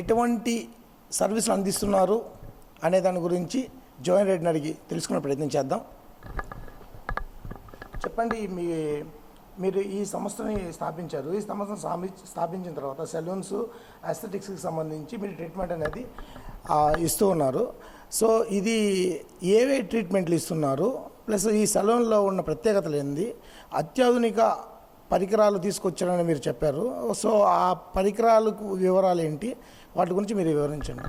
ఎటువంటి సర్వీసులు అందిస్తున్నారు అనే దాని గురించి జోయన్ రెడ్డిని అడిగి తెలుసుకునే ప్రయత్నం చేద్దాం. చెప్పండి మీ మీరు ఈ సంస్థని స్థాపించారు. ఈ సంస్థను స్థాపించిన తర్వాత సెలూన్స్ అస్థెటిక్స్కి సంబంధించి మీరు ట్రీట్మెంట్ అనేది ఇస్తూ ఉన్నారు. సో ఇది ఏవే ట్రీట్మెంట్లు ఇస్తున్నారు? ప్లస్ ఈ సెలూన్లో ఉన్న ప్రత్యేకతలు ఏంది? అత్యాధునిక పరికరాలు తీసుకొచ్చారని మీరు చెప్పారు. సో ఆ పరికరాలకు వివరాలు ఏంటి? వాటి గురించి మీరు వివరించండి.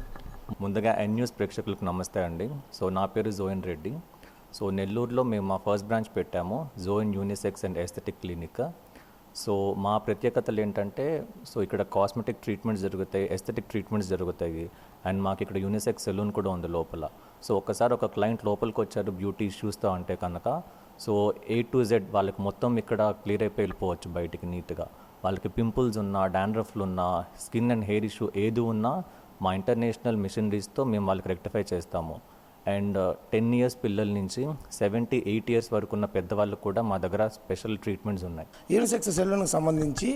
ముందుగా ఎన్ న్యూస్ ప్రేక్షకులకు నమస్తే అండి. సో నా పేరు జోయన్ రెడ్డి సో నెల్లూరులో మేము మా ఫస్ట్ బ్రాంచ్ పెట్టాము join unisex and aesthetic clinic so మా ప్రత్యేకతలు ఏంటంటే సో ఇక్కడ కాస్మెటిక్ ట్రీట్మెంట్స్ జరుగుతాయి ఎస్థెటిక్ ట్రీట్మెంట్స్ జరుగుతాయి. అండ్ మాకు ఇక్కడ యూనిసెక్స్ సెలూన్ కూడా ఉంది లోపల. సో ఒకసారి ఒక క్లయింట్ లోపలికి వచ్చారు బ్యూటీ చూస్తా అంటే కనుక. సో ఏ టు జెడ్ వాళ్ళకి మొత్తం ఇక్కడ క్లియర్ అయిపోయి వెళ్ళిపోవచ్చు బయటికి నీట్గా వాళ్ళకి పింపుల్స్ ఉన్నా డాండ్రఫ్లు ఉన్నా స్కిన్ అండ్ హెయిర్ ఇష్యూ ఏది ఉన్నా మా ఇంటర్నేషనల్ మిషనరీస్తో మేము వాళ్ళకి రెక్టిఫై చేస్తాము. అండ్ టెన్ ఇయర్స్ పిల్లల నుంచి సెవెంటీ ఎయిట్ ఇయర్స్ వరకు ఉన్న పెద్దవాళ్ళకు కూడా మా దగ్గర స్పెషల్ ట్రీట్మెంట్స్ ఉన్నాయి. యూనిసెక్స్ సెలూన్కి సంబంధించి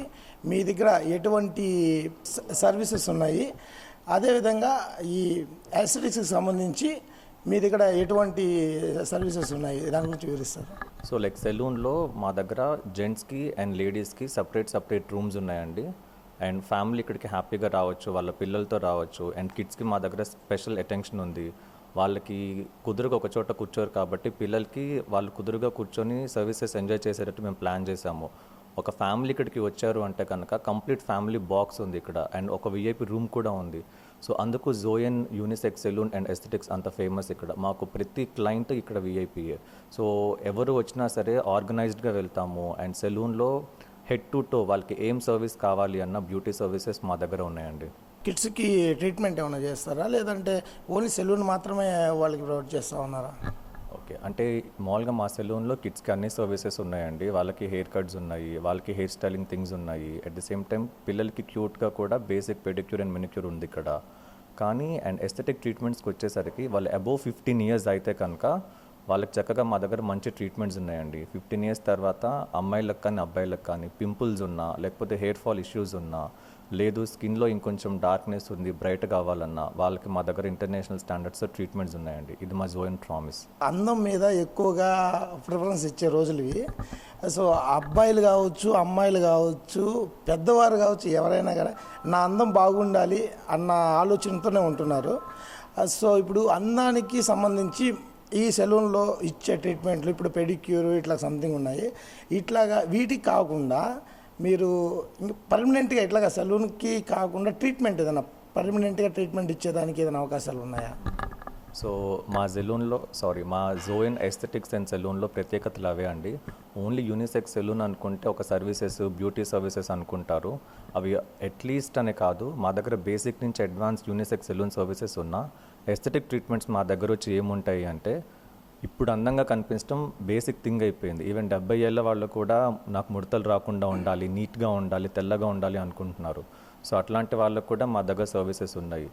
మీ దగ్గర ఎటువంటి సర్వీసెస్ ఉన్నాయి? అదేవిధంగా ఈ యాసిడిక్స్కి సంబంధించి మీ దగ్గర ఎటువంటి సర్వీసెస్ ఉన్నాయి? దాని గురించి వివరిస్తారు. సో లైక్ సెలూన్లో మా దగ్గర జెంట్స్కి అండ్ లేడీస్కి సపరేట్ సపరేట్ రూమ్స్ ఉన్నాయండి. అండ్ ఫ్యామిలీ ఇక్కడికి హ్యాపీగా రావచ్చు వాళ్ళ పిల్లలతో రావచ్చు. అండ్ కిడ్స్కి మా దగ్గర స్పెషల్ అటెన్షన్ ఉంది. వాళ్ళకి కుదురుగా ఒక చోట కూర్చోరు కాబట్టి పిల్లలకి వాళ్ళు కుదురుగా కూర్చొని సర్వీసెస్ ఎంజాయ్ చేసేటట్టు మేము ప్లాన్ చేసాము ఒక ఫ్యామిలీ ఇక్కడికి వచ్చారు అంటే కనుక కంప్లీట్ ఫ్యామిలీ బాక్స్ ఉంది ఇక్కడ. అండ్ ఒక విఐపి రూమ్ కూడా ఉంది. సో అందుకు Joan unisex salon and aesthetics అంత ఫేమస్ ఇక్కడ. మాకు ప్రతి క్లయింట్ ఇక్కడ విఐపీఏ సో ఎవరు వచ్చినా సరే ఆర్గనైజ్డ్గా వెళ్తాము. అండ్ సెలూన్లో హెడ్ టు టో వాళ్ళకి ఏం సర్వీస్ కావాలి అన్న బ్యూటీ సర్వీసెస్ మా దగ్గర ఉన్నాయండి. కిడ్స్కి ట్రీట్మెంట్ ఏమైనా చేస్తారా? లేదంటే ఓన్లీ సెలూన్ మాత్రమే వాళ్ళకి ప్రొవైడ్ చేస్తూ ఉన్నారా? అంటే మామూలుగా మా సెలూన్లో కిడ్స్కి అన్ని సర్వీసెస్ ఉన్నాయండి. వాళ్ళకి హెయిర్ కట్స్ ఉన్నాయి వాళ్ళకి హెయిర్ స్టైలింగ్ థింగ్స్ ఉన్నాయి. అట్ ద సేమ్ టైం పిల్లలకి క్యూట్గా కూడా బేసిక్ పెడిక్యూర్ అండ్ మెనిక్యూర్ ఉంది ఇక్కడ. కానీ అండ్ ఎస్థెటిక్ ట్రీట్మెంట్స్కి వచ్చేసరికి వాళ్ళు అబోవ్ ఫిఫ్టీన్ ఇయర్స్ అయితే కనుక వాళ్ళకి చక్కగా మా దగ్గర మంచి ట్రీట్మెంట్స్ ఉన్నాయండి. ఫిఫ్టీన్ ఇయర్స్ తర్వాత అమ్మాయిలకు కానీ అబ్బాయిలకు కానీ పింపుల్స్ ఉన్నా లేకపోతే హెయిర్ ఫాల్ ఇష్యూస్ ఉన్నా లేదు స్కిన్లో ఇంకొంచెం డార్క్నెస్ ఉంది బ్రైట్ కావాలన్నా వాళ్ళకి మా దగ్గర ఇంటర్నేషనల్ స్టాండర్డ్స్ ట్రీట్మెంట్స్ ఉన్నాయండి. ఇది మా జోయిన్ ప్రామిస్. అందం మీద ఎక్కువగా ప్రిఫరెన్స్ ఇచ్చే రోజులు ఇవి సో అబ్బాయిలు కావచ్చు అమ్మాయిలు కావచ్చు పెద్దవారు కావచ్చు ఎవరైనా కానీ నా అందం బాగుండాలి అన్న ఆలోచనతోనే ఉంటున్నారు. సో ఇప్పుడు అందానికి సంబంధించి ఈ సెలూన్లో ఇచ్చే ట్రీట్మెంట్లు ఇప్పుడు పెడిక్యూర్ ఇట్లా సంథింగ్ ఉన్నాయి. ఇట్లాగా వీటికి కాకుండా మీరు పర్మనెంట్గా ఇట్లాగా సెలూన్కి కాకుండా ట్రీట్మెంట్ ఏదైనా పర్మనెంట్గా ట్రీట్మెంట్ ఇచ్చేదానికి ఏదైనా అవకాశాలు ఉన్నాయా? సో మా సెలూన్లో సారీ మా జోయిన్ ఎస్థెటిక్స్ అండ్ సెలూన్లో ప్రత్యేకతలు అవే అండి. ఓన్లీ యూనిసెక్స్ సెలూన్ అనుకుంటే ఒక సర్వీసెస్ బ్యూటీ సర్వీసెస్ అనుకుంటారు. అవి అట్లీస్ట్ అనే కాదు మా దగ్గర బేసిక్ నుంచి అడ్వాన్స్ యూనిసెక్స్ సెలూన్ సర్వీసెస్ ఉన్నా ఎస్థెటిక్ ట్రీట్మెంట్స్ మా దగ్గర వచ్చి ఏముంటాయి అంటే ఇప్పుడు అందంగా కనిపించడం బేసిక్ థింగ్ అయిపోయింది. ఈవెన్ డెబ్బై ఏళ్ళ వాళ్ళు కూడా నాకు ముడతలు రాకుండా ఉండాలి నీట్గా ఉండాలి తెల్లగా ఉండాలి అనుకుంటున్నారు. సో అట్లాంటి వాళ్ళకు కూడా మా దగ్గర సర్వీసెస్ ఉన్నాయి.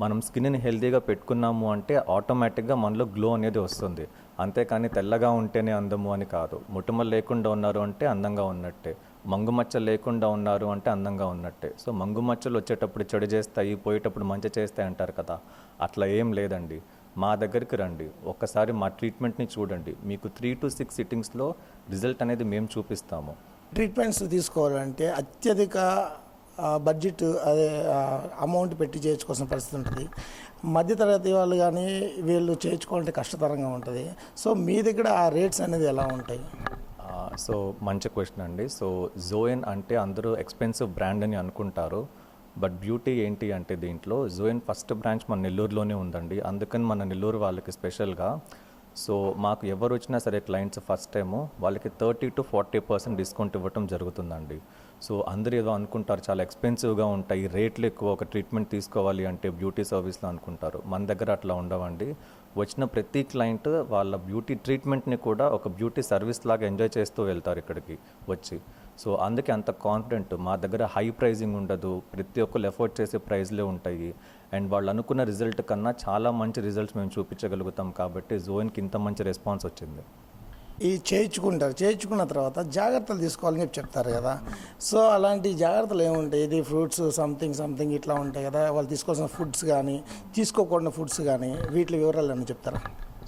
మనం స్కిన్ని హెల్తీగా పెట్టుకున్నాము అంటే ఆటోమేటిక్గా మనలో గ్లో అనేది వస్తుంది. అంతేకాని తెల్లగా ఉంటేనే అందము అని కాదు. ముటుమలు లేకుండా ఉన్నారు అంటే అందంగా ఉన్నట్టే. మంగు మచ్చలు లేకుండా ఉన్నారు అంటే అందంగా ఉన్నట్టే. సో మంగు మచ్చలు వచ్చేటప్పుడు చెడు చేస్తాయి పోయేటప్పుడు మంచి చేస్తాయి అంటారు కదా. అట్లా ఏం లేదండి. మా దగ్గరికి రండి. ఒక్కసారి మా ట్రీట్మెంట్ని చూడండి. మీకు త్రీ టు సిక్స్ సిట్టింగ్స్లో రిజల్ట్ అనేది మేము చూపిస్తాము. ట్రీట్మెంట్స్ తీసుకోవాలంటే అత్యధిక బడ్జెట్ అదే అమౌంట్ పెట్టి చేయించుకోవాల్సిన పరిస్థితి ఉంటుంది. మధ్యతరగతి వాళ్ళు కానీ వీళ్ళు చేయించుకోవాలంటే కష్టతరంగా ఉంటుంది. సో మీ దగ్గర ఆ రేట్స్ అనేది ఎలా ఉంటాయి? సో మంచి క్వశ్చన్ అండి. సో జోయన్ అంటే అందరూ ఎక్స్పెన్సివ్ బ్రాండ్ అని అనుకుంటారు. బట్ బ్యూటీ ఏంటి అంటే దీంట్లో జోయిన్ ఫస్ట్ బ్రాంచ్ మన నెల్లూరులోనే ఉందండి. అందుకని మన నెల్లూరు వాళ్ళకి స్పెషల్గా. సో మాకు ఎవరు వచ్చినా సరే క్లయింట్స్ ఫస్ట్ టైము వాళ్ళకి thirty to forty percent discount ఇవ్వటం జరుగుతుందండి. సో అందరూ ఏదో అనుకుంటారు చాలా ఎక్స్పెన్సివ్గా ఉంటాయి రేట్లు ఎక్కువ ఒక ట్రీట్మెంట్ తీసుకోవాలి అంటే బ్యూటీ సర్వీస్లో అనుకుంటారు. మన దగ్గర అట్లా ఉండవండి. వచ్చిన ప్రతి క్లయింట్ వాళ్ళ బ్యూటీ ట్రీట్మెంట్ని కూడా ఒక బ్యూటీ సర్వీస్ లాగా ఎంజాయ్ చేస్తూ వెళ్తారు ఇక్కడికి వచ్చి. సో అందుకే అంత కాన్ఫిడెంట్ మా దగ్గర హై ప్రైజింగ్ ఉండదు. ప్రతి ఒక్కరు ఎఫర్ట్ చేసే ప్రైజ్లే ఉంటాయి. అండ్ వాళ్ళు అనుకున్న రిజల్ట్ కన్నా చాలా మంచి రిజల్ట్స్ మేము చూపించగలుగుతాం కాబట్టి జోన్కి ఇంత మంచి రెస్పాన్స్ వచ్చింది. ఈ చేయించుకుంటారు. చేయించుకున్న తర్వాత జాగ్రత్తలు తీసుకోవాలని చెప్పి చెప్తారు కదా. సో అలాంటి జాగ్రత్తలు ఏముంటాయి? ఇది ఫ్రూట్స్ సంథింగ్ సంథింగ్ ఇట్లా ఉంటాయి కదా. వాళ్ళు తీసుకోవాల్సిన ఫుడ్స్ కానీ తీసుకోకూడని ఫుడ్స్ కానీ వీటి వివరాలు అని చెప్తారా?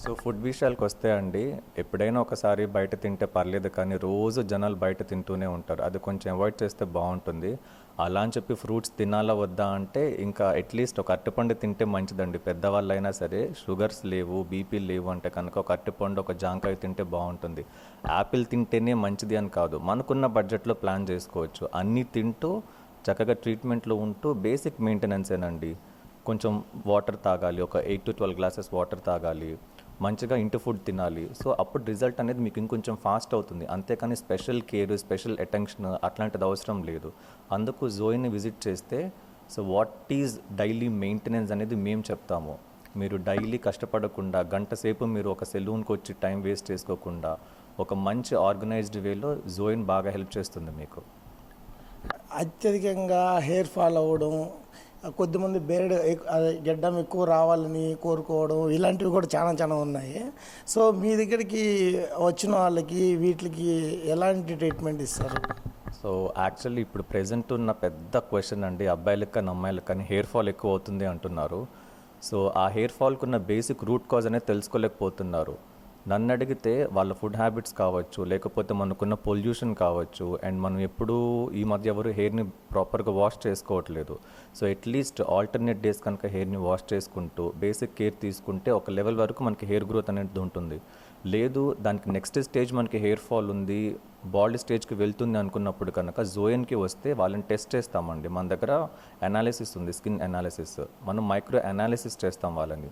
సో ఫుడ్ విషయాలకు వస్తే అండి ఎప్పుడైనా ఒకసారి బయట తింటే పర్లేదు కానీ రోజు జనాలు బయట తింటూనే ఉంటారు. అది కొంచెం అవాయిడ్ చేస్తే బాగుంటుంది. అలా అని చెప్పి ఫ్రూట్స్ తినాలా వద్దా అంటే ఇంకా అట్లీస్ట్ ఒక అరటిపండు తింటే మంచిదండి. పెద్దవాళ్ళు అయినా సరే షుగర్స్ లేవు బీపీ లేవు అంటే కనుక ఒక అరటిపండు ఒక జాంకాయ తింటే బాగుంటుంది. యాపిల్ తింటేనే మంచిది అని కాదు. మనకున్న బడ్జెట్లో ప్లాన్ చేసుకోవచ్చు. అన్నీ తింటూ చక్కగా ట్రీట్మెంట్లో ఉంటూ బేసిక్ మెయింటెనెన్సేనండి. కొంచెం వాటర్ తాగాలి. ఒక eight to twelve glasses water తాగాలి. మంచిగా ఇంటి ఫుడ్ తినాలి. సో అప్పుడు రిజల్ట్ అనేది మీకు ఇంకొంచెం ఫాస్ట్ అవుతుంది. అంతేకాని స్పెషల్ కేర్ స్పెషల్ అటెన్షన్ అట్లాంటిది అవసరం లేదు. అందుకు జోయిని విజిట్ చేస్తే so what is daily maintenance అనేది మేము చెప్తాము. మీరు డైలీ కష్టపడకుండా గంట సేపు మీరు ఒక సెలూన్కి వచ్చి టైం వేస్ట్ చేసుకోకుండా ఒక మంచి ఆర్గనైజ్డ్ వేలో జోయిన్ బాగా హెల్ప్ చేస్తుంది మీకు. అత్యధికంగా హెయిర్ ఫాల్ అవ్వడం కొద్దిమంది బేరడ్ గెడ్డం ఎక్కువ రావాలని కోరుకోవడం ఇలాంటివి కూడా చాలా చాలా ఉన్నాయి. సో మీ దగ్గరికి వచ్చిన వాళ్ళకి వీటికి ఎలాంటి ట్రీట్మెంట్ ఇస్తారు? సో యాక్చువల్లీ ఇప్పుడు ప్రెసెంట్ ఉన్న పెద్ద క్వశ్చన్ అండి అబ్బాయిలకు కానీ అమ్మాయిలకు కానీ హెయిర్ ఫాల్ ఎక్కువ అవుతుంది అంటున్నారు. సో ఆ హెయిర్ ఫాల్కున్న బేసిక్ రూట్ కాజ్ అనేది తెలుసుకోలేకపోతున్నారు. నన్ను అడిగితే వాళ్ళ ఫుడ్ హ్యాబిట్స్ కావచ్చు లేకపోతే మనకున్న పొల్యూషన్ కావచ్చు అండ్ మనం ఎప్పుడూ ఈ మధ్య ఎవరు హెయిర్ని ప్రాపర్గా వాష్ చేసుకోవట్లేదు. సో అట్లీస్ట్ ఆల్టర్నేట్ డేస్ కనుక హెయిర్ని వాష్ చేసుకుంటూ బేసిక్ కేర్ తీసుకుంటే ఒక లెవెల్ వరకు మనకి హెయిర్ గ్రోత్ అనేది ఉంటుంది. లేదు దానికి నెక్స్ట్ స్టేజ్ మనకి హెయిర్ ఫాల్ ఉంది బాడీ స్టేజ్కి వెళ్తుంది అనుకున్నప్పుడు కనుక జోయన్కి వస్తే వాళ్ళని టెస్ట్ చేస్తామండి. మన దగ్గర అనాలిసిస్ ఉంది స్కిన్ అనాలిసిస్ మనం మైక్రో అనాలిసిస్ చేస్తాం వాళ్ళని.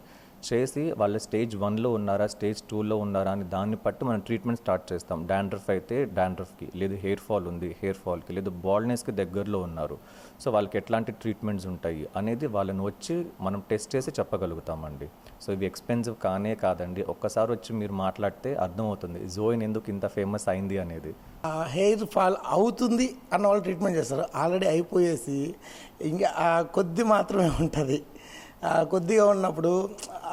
చేసి వాళ్ళ స్టేజ్ వన్లో ఉన్నారా స్టేజ్ టూలో ఉన్నారా అని దాన్ని బట్టి మనం ట్రీట్మెంట్ స్టార్ట్ చేస్తాం. డాండ్రఫ్ అయితే డాండ్రఫ్కి లేదు హెయిర్ ఫాల్ ఉంది హెయిర్ ఫాల్కి లేదు బాల్నెస్కి దగ్గరలో ఉన్నారు. సో వాళ్ళకి ఎట్లాంటి ట్రీట్మెంట్స్ ఉంటాయి అనేది వాళ్ళని వచ్చి మనం టెస్ట్ చేసి చెప్పగలుగుతామండి. సో ఇవి ఎక్స్పెన్సివ్ కానే కాదండి. ఒక్కసారి వచ్చి మీరు మాట్లాడితే అర్థమవుతుంది జోయిన్ ఎందుకు ఇంత ఫేమస్ అయింది అనేది. ఆ హెయిర్ ఫాల్ అవుతుంది అన్న వాళ్ళు ట్రీట్మెంట్ చేస్తారు. ఆల్రెడీ అయిపోయేసి ఇంకా కొద్ది మాత్రమే ఉంటుంది. కొద్దిగా ఉన్నప్పుడు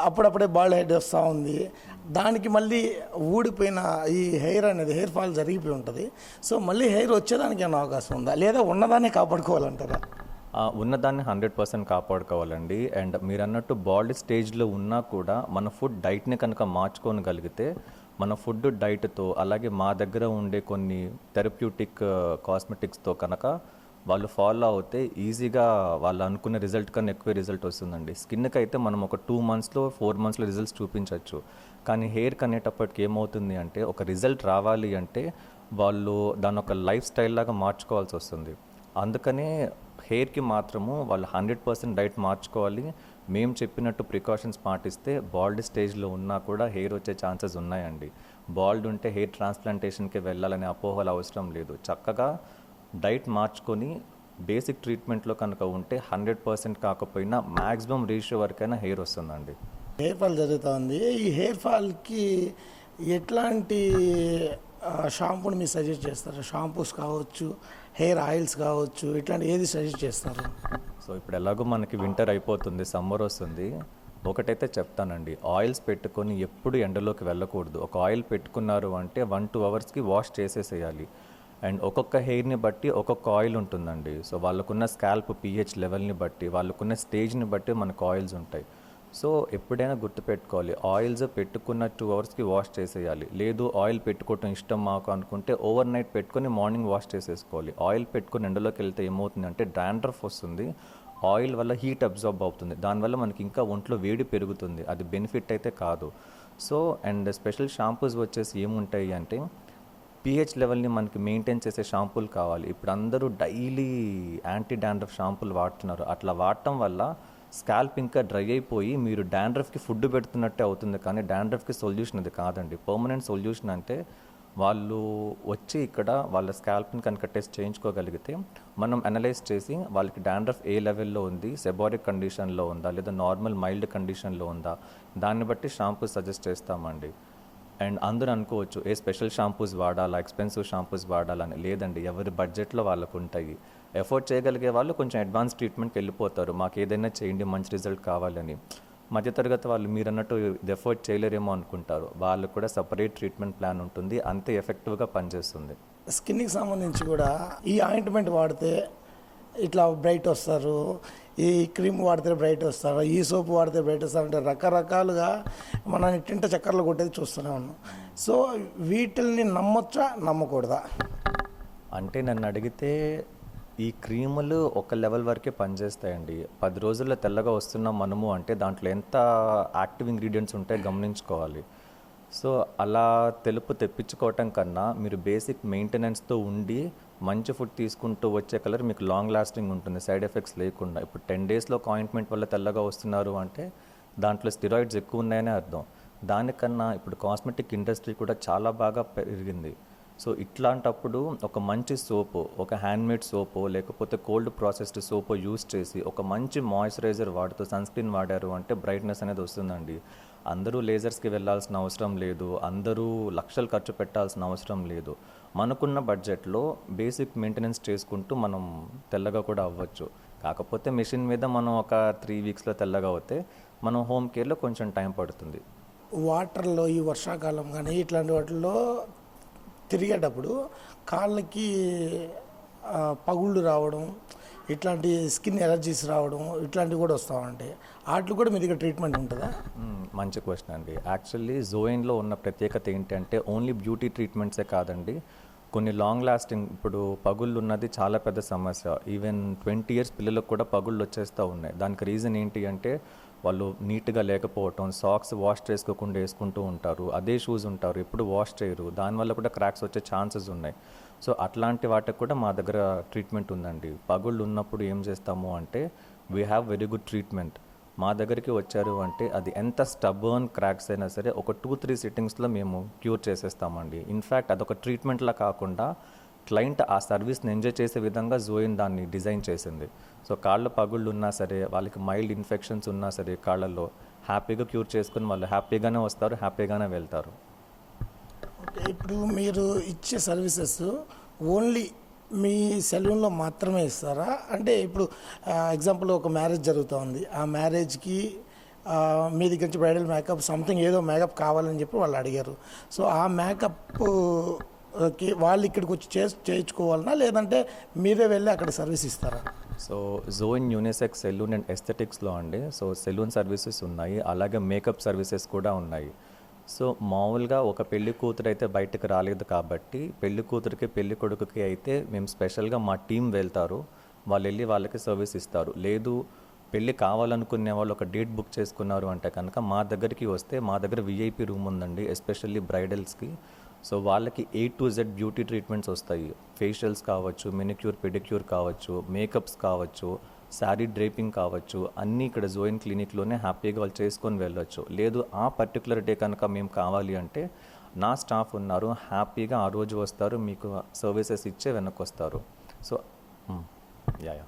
అప్పుడప్పుడే బాల్ హెడ్ వస్తూ ఉంది. దానికి మళ్ళీ ఊడిపోయిన ఈ హెయిర్ అనేది హెయిర్ ఫాల్ జరిగిపోయి ఉంటుంది. సో మళ్ళీ హెయిర్ వచ్చేదానికి ఏమైనా అవకాశం ఉందా? లేదా ఉన్నదాన్ని కాపాడుకోవాలంటారా? ఉన్నదాన్ని హండ్రెడ్ పర్సెంట్ కాపాడుకోవాలండి. అండ్ మీరు అన్నట్టు బాడీ స్టేజ్లో ఉన్నా కూడా మన ఫుడ్ డైట్ని కనుక మార్చుకోగలిగితే మన ఫుడ్ డైట్తో అలాగే మా దగ్గర ఉండే కొన్ని థెరప్యూటిక్ కాస్మెటిక్స్తో uh, కనుక వాళ్ళు ఫాలో అవుతే ఈజీగా వాళ్ళు అనుకునే రిజల్ట్ కన్నా ఎక్కువ రిజల్ట్ వస్తుందండి. స్కిన్కి అయితే మనం ఒక టూ మంత్స్లో ఫోర్ మంత్స్లో రిజల్ట్స్ చూపించవచ్చు కానీ హెయిర్కి అనేటప్పటికి ఏమవుతుంది అంటే ఒక రిజల్ట్ రావాలి అంటే వాళ్ళు దాని ఒక లైఫ్ స్టైల్ లాగా మార్చుకోవాల్సి వస్తుంది. అందుకనే హెయిర్కి మాత్రము వాళ్ళు హండ్రెడ్ పర్సెంట్ డైట్ మార్చుకోవాలి. మేము చెప్పినట్టు ప్రికాషన్స్ పాటిస్తే బాల్డ్ స్టేజ్లో ఉన్నా కూడా హెయిర్ వచ్చే ఛాన్సెస్ ఉన్నాయండి. బాల్డ్ ఉంటే హెయిర్ ట్రాన్స్ప్లాంటేషన్కి వెళ్ళాలనే అపోహలు అవసరం లేదు. చక్కగా డైట్ మార్చుకొని బేసిక్ ట్రీట్మెంట్లో కనుక ఉంటే హండ్రెడ్ పర్సెంట్ కాకపోయినా మ్యాక్సిమం రేషియో వరకైనా హెయిర్ వస్తుందండి. హెయిర్ ఫాల్ జరుగుతుంది. ఈ హెయిర్ ఫాల్కి ఎట్లాంటి షాంపూని మీరు సజెస్ట్ చేస్తారు? షాంపూస్ కావచ్చు హెయిర్ ఆయిల్స్ కావచ్చు ఇట్లాంటి ఏది సజెస్ట్ చేస్తారు? సో ఇప్పుడు ఎలాగో మనకి వింటర్ అయిపోతుంది సమ్మర్ వస్తుంది. ఒకటైతే చెప్తానండి ఆయిల్స్ పెట్టుకొని ఎప్పుడు ఎండలోకి వెళ్ళకూడదు. ఒక ఆయిల్ పెట్టుకున్నారు అంటే వన్ టూ అవర్స్కి వాష్ చేసేసేయాలి. అండ్ ఒక్కొక్క హెయిర్ని బట్టి ఒక్కొక్క ఆయిల్ ఉంటుందండి. సో వాళ్ళకున్న స్కాల్ప్ పిహెచ్ లెవెల్ని బట్టి వాళ్ళకున్న స్టేజ్ని బట్టి మనకు ఆయిల్స్ ఉంటాయి. సో ఎప్పుడైనా గుర్తుపెట్టుకోవాలి ఆయిల్స్ పెట్టుకున్న టూ అవర్స్కి వాష్ చేసేయాలి. లేదు ఆయిల్ పెట్టుకోవటం ఇష్టం మాకు అనుకుంటే ఓవర్ నైట్ పెట్టుకొని మార్నింగ్ వాష్ చేసేసుకోవాలి. ఆయిల్ పెట్టుకొని ఎండలోకి వెళ్తే ఏమవుతుంది అంటే డాండ్రఫ్ వస్తుంది ఆయిల్ వల్ల హీట్ అబ్జార్బ్ అవుతుంది. దానివల్ల మనకి ఇంకా ఒంట్లో వేడి పెరుగుతుంది. అది బెనిఫిట్ అయితే కాదు. సో అండ్ స్పెషల్ షాంపూస్ వచ్చేసి ఏముంటాయి అంటే పిహెచ్ లెవెల్ని మనకి మెయింటైన్ చేసే షాంపూలు కావాలి. ఇప్పుడు అందరూ డైలీ యాంటీ డాండ్రఫ్ షాంపూలు వాడుతున్నారు. అట్లా వాడటం వల్ల స్కాల్ప్ ఇంకా డ్రై అయిపోయి మీరు డాండ్రఫ్కి ఫుడ్ పెడుతున్నట్టే అవుతుంది. కానీ డాండ్రఫ్కి సొల్యూషన్ అది కాదండి. పర్మనెంట్ సొల్యూషన్ అంటే వాళ్ళు వచ్చి ఇక్కడ వాళ్ళ స్కాల్ప్ని కనుక టెస్ట్ చేయించుకోగలిగితే మనం అనలైజ్ చేసి వాళ్ళకి డాండ్రఫ్ ఏ లెవెల్లో ఉంది సెబారిక్ కండిషన్లో ఉందా లేదా నార్మల్ మైల్డ్ కండిషన్లో ఉందా దాన్ని బట్టి షాంపూ సజెస్ట్ చేస్తామండి. అండ్ అందరూ అనుకోవచ్చు ఏ స్పెషల్ షాంపూస్ వాడాలా ఎక్స్పెన్సివ్ షాంపూస్ వాడాలని లేదండి ఎవరి బడ్జెట్లో వాళ్ళకు ఉంటాయి ఎఫోర్డ్ చేయగలిగే వాళ్ళు కొంచెం అడ్వాన్స్ ట్రీట్మెంట్కి వెళ్ళిపోతారు. మాకు ఏదైనా చేయండి మంచి రిజల్ట్ కావాలని. మధ్యతరగతి వాళ్ళు మీరు అన్నట్టు ఇది ఎఫోర్డ్ చేయలేరేమో అనుకుంటారు. వాళ్ళు కూడా సపరేట్ ట్రీట్మెంట్ ప్లాన్ ఉంటుంది. అంతే ఎఫెక్టివ్గా పనిచేస్తుంది. స్కిన్కి సంబంధించి కూడా ఈ ఆయింట్మెంట్ వాడితే ఇట్లా బ్రైట్ వస్తారు. ఈ క్రీమ్ వాడితే బ్రైట్ వస్తారు? ఈ సోప్ వాడితే బ్రైట్ వస్తారంటే రకరకాలుగా మనం తింట చక్కర్లు కొట్టేది చూస్తూనే ఉన్నాం. సో వీటిల్ని నమ్మొచ్చా? నమ్మకూడదా? అంటే నన్ను అడిగితే ఈ క్రీములు ఒక లెవెల్ వరకే పనిచేస్తాయండి. పది రోజుల్లో తెల్లగా వస్తున్నాం మనము అంటే దాంట్లో ఎంత యాక్టివ్ ఇంగ్రీడియంట్స్ ఉంటాయో గమనించుకోవాలి. సో అలా తెలుపు తెప్పించుకోవటం కన్నా మీరు బేసిక్ మెయింటెనెన్స్తో ఉండి మంచి ఫుడ్ తీసుకుంటూ వచ్చే కలర్ మీకు లాంగ్ లాస్టింగ్ ఉంటుంది సైడ్ ఎఫెక్ట్స్ లేకుండా. ఇప్పుడు టెన్ డేస్లో కాయింట్మెంట్ వల్ల తెల్లగా వస్తున్నారు అంటే దాంట్లో స్టిరాయిడ్స్ ఎక్కువ ఉన్నాయనే అర్థం. దానికన్నా ఇప్పుడు కాస్మెటిక్ ఇండస్ట్రీ కూడా చాలా బాగా పెరిగింది. సో ఇట్లాంటప్పుడు ఒక మంచి సోపు ఒక హ్యాండ్మేడ్ సోపు లేకపోతే కోల్డ్ ప్రాసెస్డ్ సోపు యూస్ చేసి ఒక మంచి మాయిశ్చరైజర్ వాడుతూ సన్ స్క్రీన్ వాడారు అంటే బ్రైట్నెస్ అనేది వస్తుందండి. అందరూ లేజర్స్కి వెళ్ళాల్సిన అవసరం లేదు అందరూ లక్షలు ఖర్చు పెట్టాల్సిన అవసరం లేదు. మనకున్న బడ్జెట్లో బేసిక్ మెయింటెనెన్స్ చేసుకుంటూ మనం తెల్లగా కూడా అవ్వచ్చు. కాకపోతే మెషిన్ మీద మనం ఒక త్రీ వీక్స్లో తెల్లగా అవుతే మనం హోమ్ కేర్లో కొంచెం టైం పడుతుంది. వాటర్లో ఈ వర్షాకాలం కానీ ఇట్లాంటి వాటిల్లో తిరిగేటప్పుడు కాళ్ళకి పగుళ్ళు రావడం ఇట్లాంటి స్కిన్ ఎలర్జీస్ రావడం ఇట్లాంటివి కూడా వస్తూ ఉంటాయి వాటికి కూడా మీ దగ్గర ట్రీట్మెంట్ ఉంటుందా? మంచి క్వశ్చన్ అండి. యాక్చువల్లీ జోయిన్లో ఉన్న ప్రత్యేకత ఏంటంటే ఓన్లీ బ్యూటీ ట్రీట్మెంట్సే కాదండి. కొన్ని లాంగ్ లాస్టింగ్ ఇప్పుడు పగుళ్ళు ఉన్నది చాలా పెద్ద సమస్య. ఈవెన్ ట్వంటీ ఇయర్స్ పిల్లలకు కూడా పగుళ్ళు వచ్చేస్తూ ఉన్నాయి. దానికి రీజన్ ఏంటి అంటే వాళ్ళు నీట్గా లేకపోవటం సాక్స్ వాష్ చేసుకోకుండా వేసుకుంటూ ఉంటారు. అదే షూస్ ఉంటారు. ఎప్పుడు వాష్ చేయరు. దానివల్ల కూడా క్రాక్స్ వచ్చే ఛాన్సెస్ ఉన్నాయి. సో అట్లాంటి వాటికి కూడా మా దగ్గర ట్రీట్మెంట్ ఉందండి. పగుళ్ళు ఉన్నప్పుడు ఏం చేస్తాము అంటే we have very good treatment మా దగ్గరికి వచ్చారు అంటే అది ఎంత స్టబర్న్ క్రాక్స్ అయినా సరే ఒక టూ త్రీ సిట్టింగ్స్లో మేము క్యూర్ చేసేస్తామండి. ఇన్ఫ్యాక్ట్ అదొక ట్రీట్మెంట్లా కాకుండా క్లయింట్ ఆ సర్వీస్ని ఎంజాయ్ చేసే విధంగా జోయిన్ దాన్ని డిజైన్ చేసింది. సో కాళ్ళ పగుళ్ళు ఉన్నా సరే వాళ్ళకి మైల్డ్ ఇన్ఫెక్షన్స్ ఉన్నా సరే కాళ్ళల్లో హ్యాపీగా క్యూర్ చేసుకుని వాళ్ళు హ్యాపీగానే వస్తారు హ్యాపీగానే వెళ్తారు. ఓకే ఇప్పుడు మీరు ఇచ్చే సర్వీసెస్ ఓన్లీ మీ సెలూన్లో మాత్రమే ఇస్తారా? అంటే ఇప్పుడు ఎగ్జాంపుల్ ఒక మ్యారేజ్ జరుగుతోంది. ఆ మ్యారేజ్కి మీ దగ్గర నుంచి బ్రైడల్ మేకప్ సంథింగ్ ఏదో మేకప్ కావాలని చెప్పి వాళ్ళు అడిగారు. సో ఆ మేకప్కి వాళ్ళు ఇక్కడికి వచ్చి చే చేయించుకోవాలన్నా లేదంటే మీరే వెళ్ళి అక్కడ సర్వీస్ ఇస్తారా? సో జోన్ యూనిసెక్స్ సెలూన్ అండ్ ఎస్థెటిక్స్లో అండి. సో సెలూన్ సర్వీసెస్ ఉన్నాయి. అలాగే మేకప్ సర్వీసెస్ కూడా ఉన్నాయి. సో మామూలుగా ఒక పెళ్ళి కూతురు అయితే బయటకు రాలేదు కాబట్టి పెళ్ళి కూతురికి పెళ్ళి కొడుకుకి అయితే మేము స్పెషల్గా మా టీం వెళ్తారు. వాళ్ళు వెళ్ళి వాళ్ళకి సర్వీస్ ఇస్తారు. లేదు పెళ్ళి కావాలనుకునే వాళ్ళు ఒక డేట్ బుక్ చేసుకున్నారు అంటే కనుక మా దగ్గరికి వస్తే మా దగ్గర విఐపి రూమ్ ఉందండి ఎస్పెషల్లీ బ్రైడల్స్కి. సో వాళ్ళకి A to Z beauty treatments వస్తాయి. ఫేషియల్స్ కావచ్చు మెనిక్యూర్ పెడిక్యూర్ కావచ్చు మేకప్స్ కావచ్చు. శారీ డ్రేపింగ్ కావచ్చు అన్నీ ఇక్కడ జోయిన్ క్లినిక్లోనే హ్యాపీగా వాళ్ళు చేసుకొని వెళ్ళొచ్చు. లేదు ఆ పర్టికులర్ డే కనుక మేము కావాలి అంటే నా స్టాఫ్ ఉన్నారు హ్యాపీగా ఆ రోజు వస్తారు మీకు సర్వీసెస్ ఇచ్చే వెనక్కి వస్తారు సో యా యా.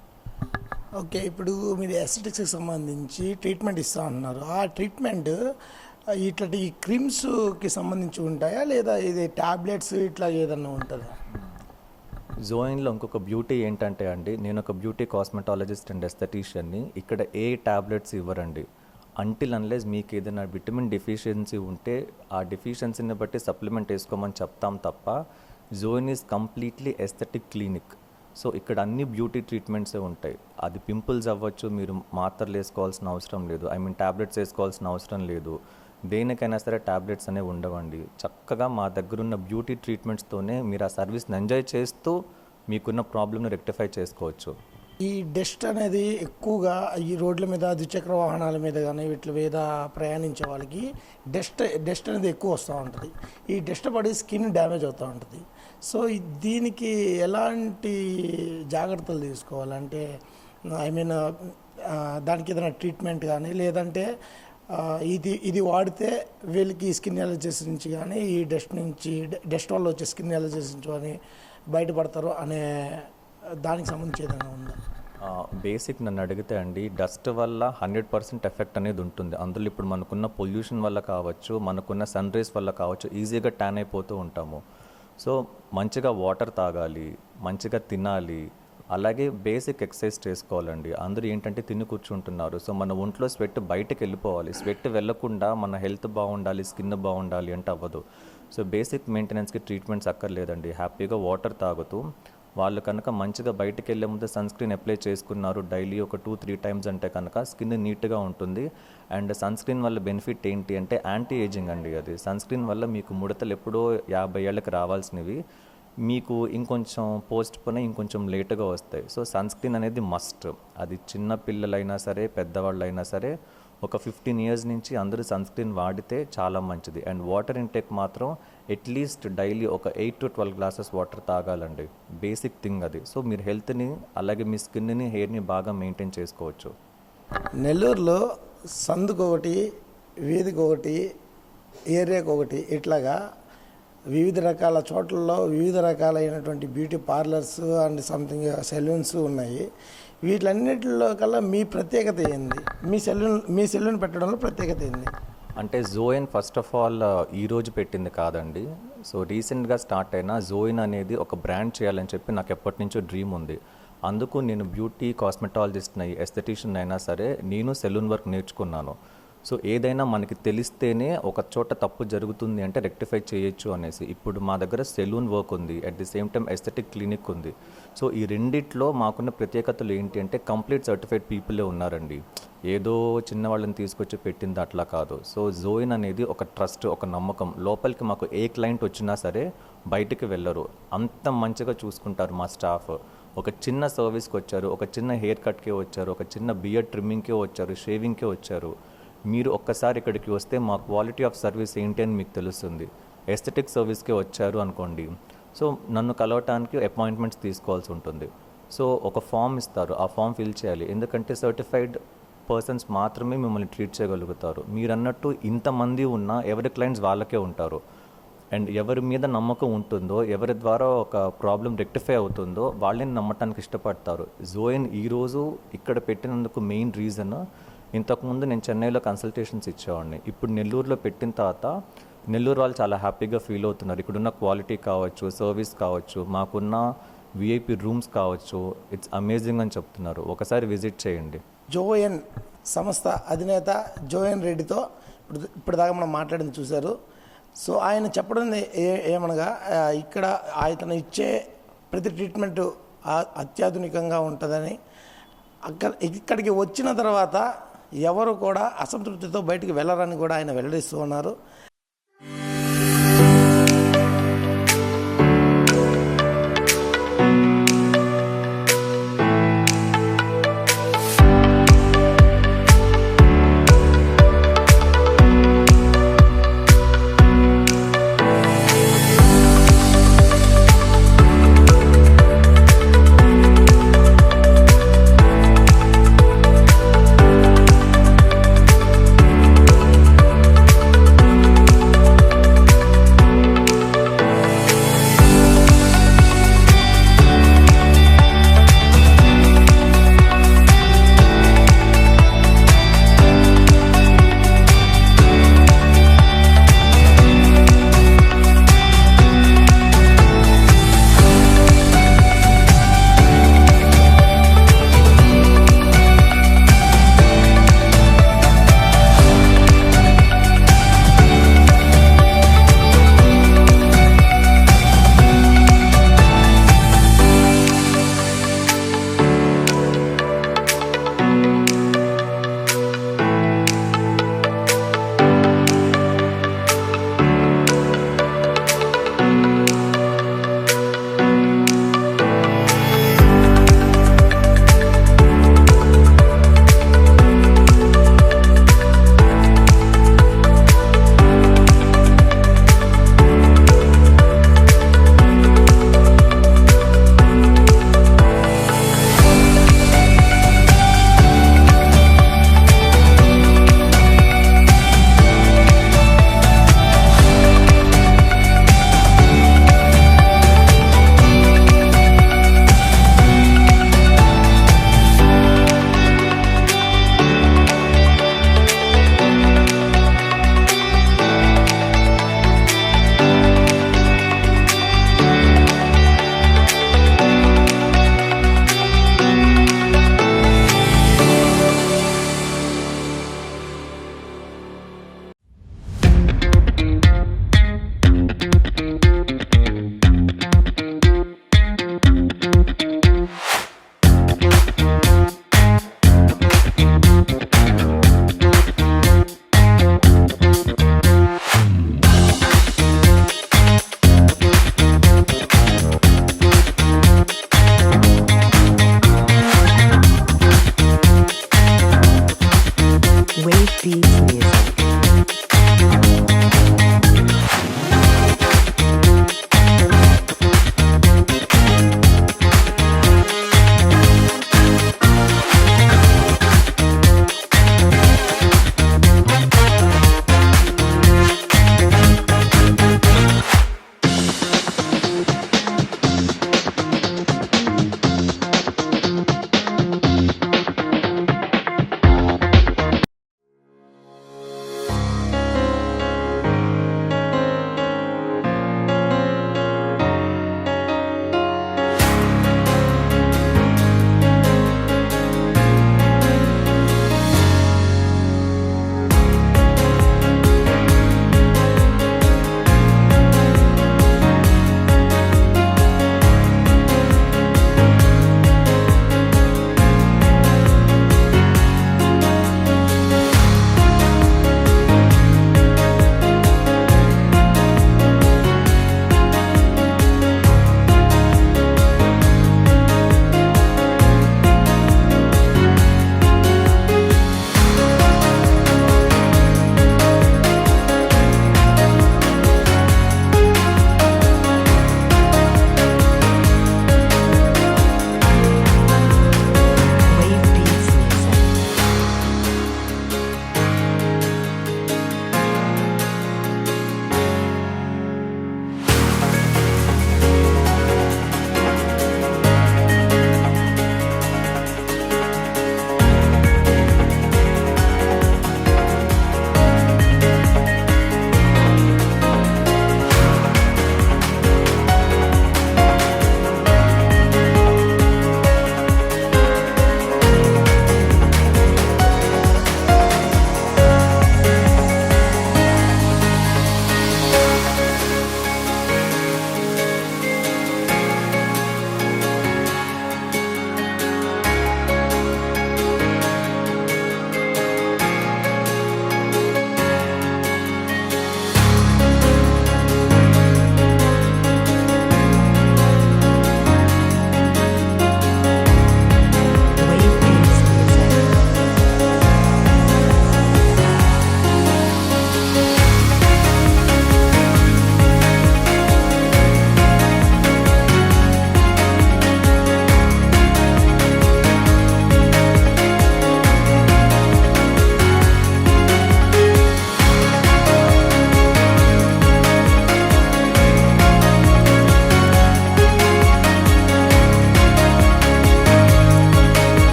ఓకే ఇప్పుడు మీరు ఎస్థెటిక్స్కి సంబంధించి ట్రీట్మెంట్ ఇస్తా అన్నారు. ఆ ట్రీట్మెంట్ ఇట్లాంటి ఈ క్రీమ్స్కి సంబంధించి ఉంటాయా లేదా ఇది ట్యాబ్లెట్స్ ఇట్లా ఏదన్నా ఉంటుందా? జోయిన్లో ఇంకొక బ్యూటీ ఏంటంటే అండి నేను ఒక బ్యూటీ కాస్మెటాలజిస్ట్ అండ్ ఎస్థెటీషియన్ని ఇక్కడ ఏ టాబ్లెట్స్ ఇవ్వరండి. అంటిల్ అన్లెస్ మీకు ఏదైనా విటమిన్ డెఫిషియన్సీ ఉంటే ఆ డెఫిషియన్సీని బట్టి సప్లిమెంట్ వేసుకోమని చెప్తాం తప్ప join is completely aesthetic clinic so ఇక్కడ అన్ని బ్యూటీ ట్రీట్మెంట్సే ఉంటాయి. అది పింపుల్స్ అవ్వచ్చు మీరు మాత్రలు వేసుకోవాల్సిన అవసరం లేదు. ఐ మీన్ టాబ్లెట్స్ వేసుకోవాల్సిన అవసరం లేదు. దేనికైనా సరే టాబ్లెట్స్ అనేవి ఉండవండి. చక్కగా మా దగ్గర ఉన్న బ్యూటీ ట్రీట్మెంట్స్తోనే మీరు ఆ సర్వీస్ని ఎంజాయ్ చేస్తూ మీకున్న ప్రాబ్లమ్ని రెక్టిఫై చేసుకోవచ్చు. ఈ డస్ట్ అనేది ఎక్కువగా ఈ రోడ్ల మీద ద్విచక్ర వాహనాల మీద కానీ వీటి మీద ప్రయాణించే వాళ్ళకి డస్ట్ డస్ట్ అనేది ఎక్కువ వస్తూ ఉంటుంది. ఈ డస్ట్ పడి స్కిన్ డ్యామేజ్ అవుతూ ఉంటుంది. సో దీనికి ఎలాంటి జాగ్రత్తలు తీసుకోవాలంటే ఐ మీన్ దానికి ఏదైనా ట్రీట్మెంట్ కానీ లేదంటే ఇది ఇది వాడితే వీళ్ళకి స్కిన్ ఎలర్జీస్ నుంచి కానీ ఈ డస్ట్ నుంచి డస్ట్ వల్ల వచ్చే స్కిన్ ఎలర్జీస్ నుంచి కానీ బయటపడతారు అనే దానికి సంబంధించి ఏదైనా ఉందా? బేసిక్ నన్ను అడిగితే అండి డస్ట్ వల్ల హండ్రెడ్ పర్సెంట్ ఎఫెక్ట్ అనేది ఉంటుంది. అందులో ఇప్పుడు మనకున్న పొల్యూషన్ వల్ల కావచ్చు మనకున్న సన్ రేస్ వల్ల కావచ్చు ఈజీగా ట్యాన్ అయిపోతూ ఉంటాము. సో మంచిగా వాటర్ తాగాలి మంచిగా తినాలి అలాగే బేసిక్ ఎక్సర్సైజ్ చేసుకోవాలండి. అందరూ ఏంటంటే తిని కూర్చుంటున్నారు. సో మన ఒంట్లో స్వెట్ బయటకు వెళ్ళిపోవాలి. స్వెట్ వెళ్ళకుండా మన హెల్త్ బాగుండాలి స్కిన్ బాగుండాలి అంటే అవ్వదు. సో బేసిక్ మెయింటెనెన్స్కి ట్రీట్మెంట్స్ అక్కర్లేదండి. హ్యాపీగా వాటర్ తాగుతూ వాళ్ళు కనుక మంచిగా బయటకు వెళ్ళే ముందు సన్ స్క్రీన్ అప్లై చేసుకున్నారు డైలీ ఒక టూ త్రీ టైమ్స్ అంటే కనుక స్కిన్ నీట్గా ఉంటుంది. అండ్ సన్ స్క్రీన్ వల్ల బెనిఫిట్ ఏంటి అంటే యాంటీ ఏజింగ్ అండి అది. సన్ స్క్రీన్ వల్ల మీకు ముడతలు ఎప్పుడో యాభై ఏళ్ళకి రావాల్సినవి. మీకు ఇంకొంచెం పోస్ట్ పోయిన ఇంకొంచెం లేటుగా వస్తాయి. సో సన్ స్క్రీన్ అనేది మస్ట్. అది చిన్న పిల్లలైనా సరే పెద్దవాళ్ళైనా సరే ఒక ఫిఫ్టీన్ ఇయర్స్ నుంచి అందరూ సన్ స్క్రీన్ వాడితే చాలా మంచిది. అండ్ వాటర్ ఇంటేక్ మాత్రం అట్లీస్ట్ డైలీ ఒక eight to twelve glasses water తాగాలండి. Basic thing అది. సో మీరు హెల్త్ని అలాగే మీ స్కిన్ని హెయిర్ని బాగా మెయింటైన్ చేసుకోవచ్చు. నెల్లూరులో సందుకు ఒకటి వీధికి ఒకటి ఏరియాకి ఒకటి ఇట్లాగా వివిధ రకాల చోట్లలో వివిధ రకాలైనటువంటి beauty parlours and something salons ఉన్నాయి. వీటిలన్నిటిలో కల్లా మీ ప్రత్యేకత ఏంది? మీ సెలూన్ మీ సెలూన్ పెట్టడంలో ప్రత్యేకత ఏంది? అంటే జోయిన్ ఫస్ట్ ఆఫ్ ఆల్ ఈరోజు పెట్టింది కాదండి. సో రీసెంట్గా స్టార్ట్ అయిన జోయిన్ అనేది ఒక బ్రాండ్ చేయాలని చెప్పి నాకు ఎప్పటి నుంచో డ్రీమ్ ఉంది. అందుకు నేను బ్యూటీ కాస్మెటాలజిస్ట్ అయ్యి ఎస్థెటిషియన్ అయినా సరే నేను సెలూన్ వర్క్ నేర్చుకున్నాను. సో ఏదైనా మనకి తెలిస్తేనే ఒక చోట తప్పు జరుగుతుంది అంటే రెక్టిఫై చేయొచ్చు అనేసి. ఇప్పుడు మా దగ్గర సెలూన్ వర్క్ ఉంది at the same time aesthetic clinic ఉంది. సో ఈ రెండిట్లో మాకున్న ప్రత్యేకతలు ఏంటి అంటే కంప్లీట్ సర్టిఫైడ్ పీపులే ఉన్నారండి. ఏదో చిన్న వాళ్ళని తీసుకొచ్చి పెట్టింది అట్లా కాదు. సో జోయిన్ అనేది ఒక ట్రస్ట్ ఒక నమ్మకం. లోపలికి మాకు ఏ క్లయింట్ వచ్చినా సరే బయటికి వెళ్ళరు. అంత మంచిగా చూసుకుంటారు మా స్టాఫ్ ఒక చిన్న సర్వీస్కి వచ్చారు ఒక చిన్న హెయిర్ కట్కే వచ్చారు ఒక చిన్న బియర్ ట్రిమ్మింగ్కే వచ్చారు షేవింగ్కే వచ్చారు. మీరు ఒక్కసారి ఇక్కడికి వస్తే మా క్వాలిటీ ఆఫ్ సర్వీస్ ఏంటి అని మీకు తెలుస్తుంది. ఎస్థెటిక్ సర్వీస్కే వచ్చారు అనుకోండి. సో నన్ను కలవటానికి అపాయింట్మెంట్స్ తీసుకోవాల్సి ఉంటుంది. సో ఒక ఫామ్ ఇస్తారు. ఆ ఫామ్ ఫిల్ చేయాలి. ఎందుకంటే సర్టిఫైడ్ పర్సన్స్ మాత్రమే మిమ్మల్ని ట్రీట్ చేయగలుగుతారు. మీరు అన్నట్టు ఇంతమంది ఉన్నా ఎవరి క్లయింట్స్ వాళ్ళకే ఉంటారు. అండ్ ఎవరి మీద నమ్మకం ఉంటుందో ఎవరి ద్వారా ఒక ప్రాబ్లం రెక్టిఫై అవుతుందో వాళ్ళని నమ్మటానికి ఇష్టపడతారు. జోయిన్ ఈరోజు ఇక్కడ పెట్టినందుకు మెయిన్ రీజన్ ఇంతకుముందు నేను చెన్నైలో కన్సల్టేషన్స్ ఇచ్చేవాడిని. ఇప్పుడు నెల్లూరులో పెట్టిన తర్వాత నెల్లూరు వాళ్ళు చాలా హ్యాపీగా ఫీల్ అవుతున్నారు. ఇక్కడున్న క్వాలిటీ కావచ్చు సర్వీస్ కావచ్చు మాకున్న విఐపి రూమ్స్ కావచ్చు ఇట్స్ అమేజింగ్ అని చెప్తున్నారు. ఒకసారి విజిట్ చేయండి. జోయన్ సంస్థ అధినేత జోయన్ రెడ్డితో ఇప్పుడు ఇప్పటిదాకా మనం మాట్లాడింది చూశారు. సో ఆయన చెప్పడం ఏ ఏమనగా ఇక్కడ ఆయన ఇచ్చే ప్రతి ట్రీట్మెంట్ అత్యాధునికంగా ఉంటుందని అక్కడ ఇక్కడికి వచ్చిన తర్వాత ఎవరు కూడా అసంతృప్తితో బయటికి వెళ్ళరని కూడా ఆయన వెల్లడిస్తూ ఉన్నారు.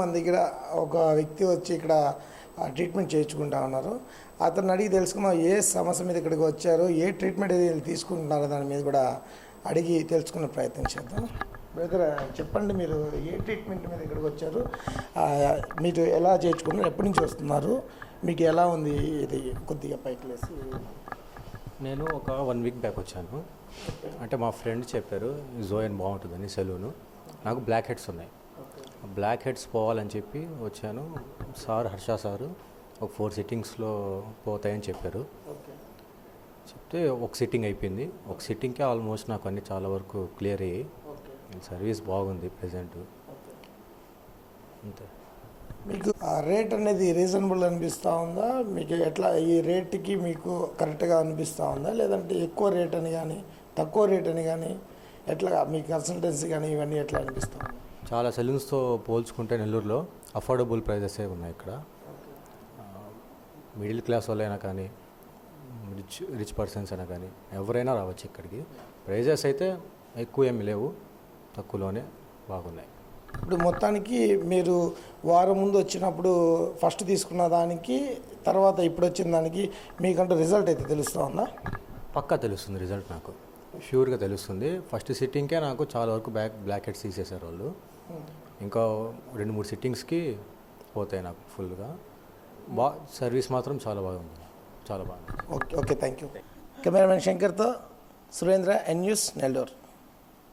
మన దగ్గర ఒక వ్యక్తి వచ్చి ఇక్కడ ఆ, ట్రీట్మెంట్ చేయించుకుంటా ఉన్నారు. అతను అడిగి తెలుసుకుందాం ఏ సమస్య మీద ఇక్కడికి వచ్చారు ఏ ట్రీట్మెంట్ ఏది తీసుకుంటున్నారో దాని మీద కూడా అడిగి తెలుసుకునే ప్రయత్నం చేద్దాం. బ్రదర్ చెప్పండి మీరు ఏ ట్రీట్మెంట్ మీద ఇక్కడికి వచ్చారు? మీరు ఎలా చేయించుకున్నారు ఎప్పటి నుంచి వస్తున్నారు మీకు ఎలా ఉంది ఇది కొద్దిగా పైకి లేసి? నేను ఒక వన్ వీక్ బ్యాక్ వచ్చాను. అంటే మా ఫ్రెండ్ చెప్పారు జోయన్ బాగుంటుందని సెలూను. నాకు బ్లాక్ హెడ్స్ ఉన్నాయి. బ్లాక్ హెడ్స్ పోవాలని చెప్పి వచ్చాను. సార్ హర్ష సారు ఒక ఫోర్ సిట్టింగ్స్లో పోతాయని చెప్పారు. ఓకే. చెప్తే ఒక సిట్టింగ్ అయిపోయింది. ఒక సిట్టింగ్కే ఆల్మోస్ట్ నాకు అన్ని చాలా వరకు క్లియర్ అయ్యాయి. ఓకే. సర్వీస్ బాగుంది ప్రజెంట్. అంతే. మీకు ఆ రేట్ అనేది రీజనబుల్ అనిపిస్తూ ఉందా? మీకు ఎట్లా ఈ రేట్కి మీకు కరెక్ట్గా అనిపిస్తూ ఉందా? లేదంటే ఎక్కువ రేట్ అని కానీ తక్కువ రేట్ అని కానీ ఎట్లా మీ కన్సల్టెన్సీ కానీ ఇవన్నీ ఎట్లా అనిపిస్తూ ఉంది? చాలా సెలూన్స్తో పోల్చుకుంటే నెల్లూరులో అఫోర్డబుల్ ప్రైజెసే ఉన్నాయి ఇక్కడ. మిడిల్ క్లాస్ వాళ్ళైనా కానీ రిచ్ రిచ్ పర్సన్స్ అయినా కానీ ఎవరైనా రావచ్చు ఇక్కడికి. ప్రైజెస్ అయితే ఎక్కువ ఏమి లేవు తక్కువలోనే బాగున్నాయి. ఇప్పుడు మొత్తానికి మీరు వారం ముందు వచ్చినప్పుడు ఫస్ట్ తీసుకున్న దానికి తర్వాత ఇప్పుడు వచ్చిన దానికి మీకంటూ రిజల్ట్ అయితే తెలుస్తూ ఉందా? పక్కా తెలుస్తుంది రిజల్ట్ నాకు. ష్యూర్గా తెలుస్తుంది. ఫస్ట్ సిట్టింగ్కే నాకు చాలా వరకు బ్యాక్ బ్లాక్ హెడ్స్ తీసేశారు వాళ్ళు. ఇంకా రెండు మూడు సిట్టింగ్స్కి పోతాయి నాకు ఫుల్గా. బా సర్వీస్ మాత్రం చాలా బాగుంది చాలా బాగుంది okay okay thank you cameraman శంకర్తో Surendra N news Nellore.